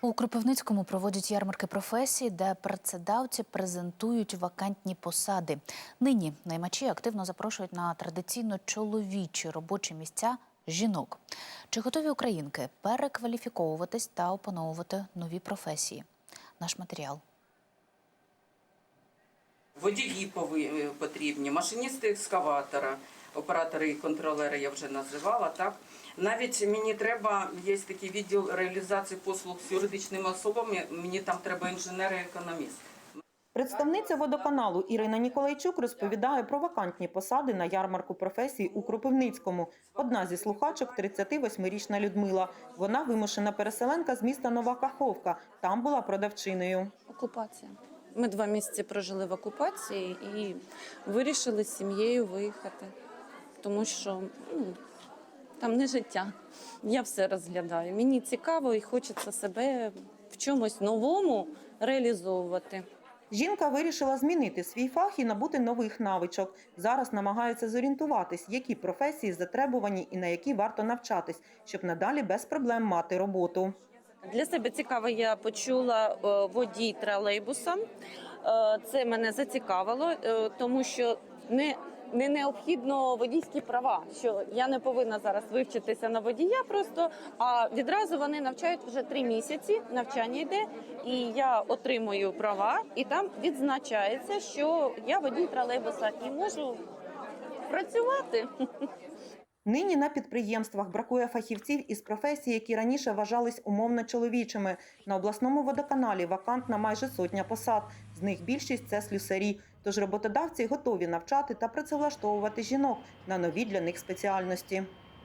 У Кропивницькому проводять ярмарки професій, де працедавці презентують вакантні посади. Нині наймачі активно запрошують на традиційно чоловічі робочі місця жінок. Чи готові українки перекваліфіковуватись та опановувати нові професії? Наш матеріал. Водії е, потрібні, машиністи екскаватора, оператори і контролери я вже називала. Так навіть мені треба є такий відділ реалізації послуг з юридичними особами. Мені там треба інженер, економіст. Представниця водоканалу Ірина Ніколайчук розповідає про вакантні посади на ярмарку професій у Кропивницькому. Одна зі слухачок – 38-річна Людмила. Вона вимушена переселенка з міста Нова Каховка. Там була продавчиною. Окупація. Ми два місяці прожили в окупації і вирішили з сім'єю виїхати, тому що ну, там не життя. Я все розглядаю. Мені цікаво і хочеться себе в чомусь новому реалізовувати. Жінка вирішила змінити свій фах і набути нових навичок. Зараз намагається зорієнтуватись, які професії затребувані і на які варто навчатись, щоб надалі без проблем мати роботу. Для себе цікаво, я почула е, водій тролейбуса. Е, Це мене зацікавило, е, тому що не, не необхідно водійські права. Що я не повинна зараз вивчитися на водія, просто а відразу вони навчають вже три місяці. Навчання йде, і я отримую права, і там відзначається, що я водій тролейбуса і можу працювати. Нині на підприємствах бракує фахівців із професій, які раніше вважались умовно чоловічими. На обласному водоканалі вакантна майже сотня посад. З них більшість це слюсарі. Тож роботодавці готові навчати та працевлаштовувати жінок на нові для них спеціальності.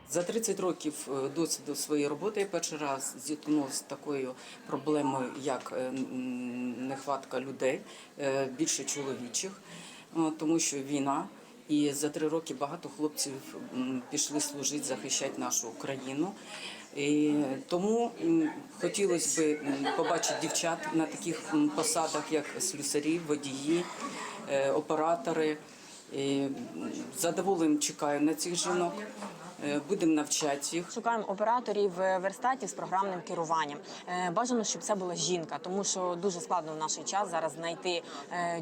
За 30 років е, досвіду своєї роботи я перший раз зіткнулася з такою проблемою, як е, нехватка людей, е, більше чоловічих, тому що війна. І за три роки багато хлопців пішли служити, захищати нашу Україну. І тому хотілося б побачити дівчат на таких посадах, як слюсарі, водії, е, оператори. Задоволенням чекаю на цих жінок. Е, Будемо навчати їх. Шукаємо операторів е, верстатів з програмним керуванням. Бажано, щоб це була жінка, тому що дуже складно в наш час зараз знайти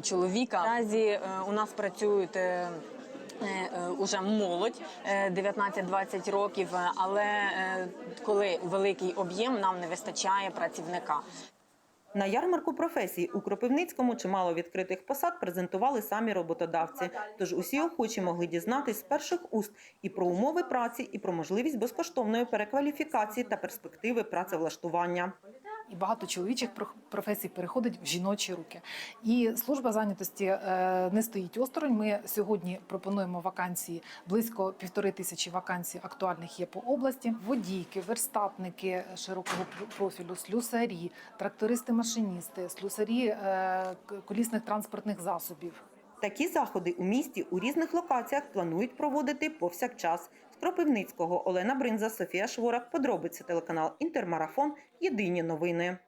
чоловіка. Наразі у нас працюють. Е, е, е, Уже молодь е, 19-20 років, е, але е, коли великий об'єм, нам не вистачає працівника. На ярмарку професій у Кропивницькому чимало відкритих посад презентували самі роботодавці. Тож усі охочі могли дізнатись з перших уст і про умови праці, і про можливість безкоштовної перекваліфікації та перспективи працевлаштування. І багато чоловічих професій переходить в жіночі руки. І служба зайнятості е, не стоїть осторонь. Ми сьогодні пропонуємо вакансії близько півтори тисячі вакансій актуальних є по області. Водійки, верстатники широкого профілю, слюсарі, трактористи-машиністи, слюсарі е, колісних транспортних засобів. Такі заходи у місті у різних локаціях планують проводити повсякчас. Кропивницького Олена Бринза, Софія Шворак. Подробиці телеканал Інтермарафон. Єдині новини.